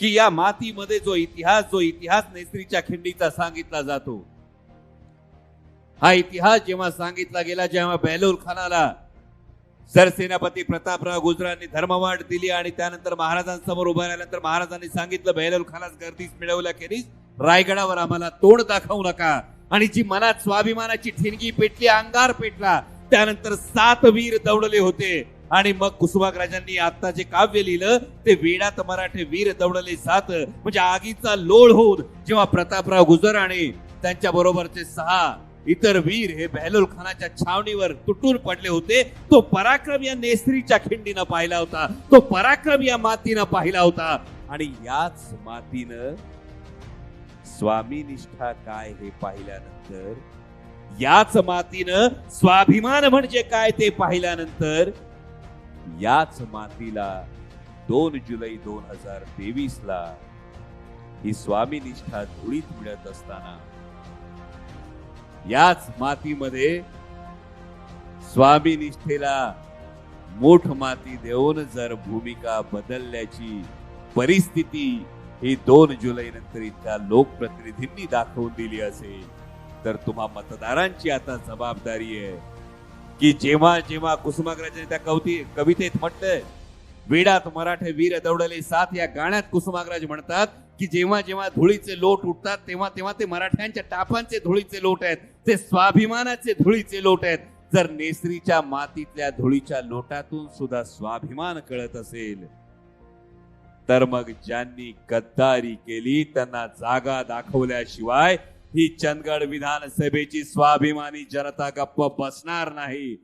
की या मातीमध्ये जो इतिहास जो इतिहास नेसरीच्या खिंडीचा सांगितला जातो हा इतिहास जेव्हा सांगितला गेला जेव्हा बेहलूल खानाला सरसेनापती प्रतापराव गुजरांनी धर्मवाट दिली आणि त्यानंतर महाराजांसमोर उभा राहिल्यानंतर महाराजांनी सांगितलं बेहलूल खानास गर्दीस मिळवल्याखेरीज रायगडावर आम्हाला तोंड दाखवू नका. आणि जी मनात स्वाभिमानाची ठिणगी पेटली अंगार पेटला त्यानंतर सात वीर दौडले होते. आणि मग कुसुमाग्रजांनी आता जे काव्य लिहिलं ते वेडात मराठे वीर दौडले सात म्हणजे आगीचा लोळ होऊन जेव्हा प्रतापराव गुजर आणि त्यांच्या बरोबरचे सहा इतर वीर हे बहलोल खानाच्या छावणीवर तुटून पडले होते. तो पराक्रम या नेसरीच्या खिंडीनं पाहिला होता. तो पराक्रम या मातीनं पाहिला होता. आणि याच मातीनं स्वामी निष्ठा काय हे पाहिल्यानंतर याच मातीनं स्वाभिमान म्हणजे काय ते पाहिल्यानंतर याच मातीला दोन जुलै दोन हजार तेवीस ला ही स्वामी निष्ठा धुळीत मिळत असताना याच मातीमध्ये स्वामी निष्ठेला मोठ माती देऊन जर भूमिका बदलल्याची परिस्थिती ही दोन जुलै नंतर इथल्या लोकप्रतिनिधींनी दाखवून दिली असेल. तर तुम्हा मतदारांची आता जबाबदारी आहे. की जेव्हा जेव्हा कुसुमाग्रजाने त्या कवती कवितेत म्हटलंय वेडात मराठे वीर दौडले साथ या गाण्यात कुसुमाग्रज म्हणतात की जेव्हा जेव्हा धुळीचे लोट उठतात तेव्हा तेव्हा ते मराठ्यांच्या टापांचे धुळीचे लोट आहेत ते स्वाभिमानाचे धुळीचे लोट आहेत. जर नेसरीच्या मातीतल्या धुळीच्या लोटातून सुद्धा स्वाभिमान कळत असेल तर मग ज्यांनी गद्दारी केली त्यांना जागा दाखवल्याशिवाय ही चंदगड विधानसभेची स्वाभिमानी जनता गप्प बसणार नाही.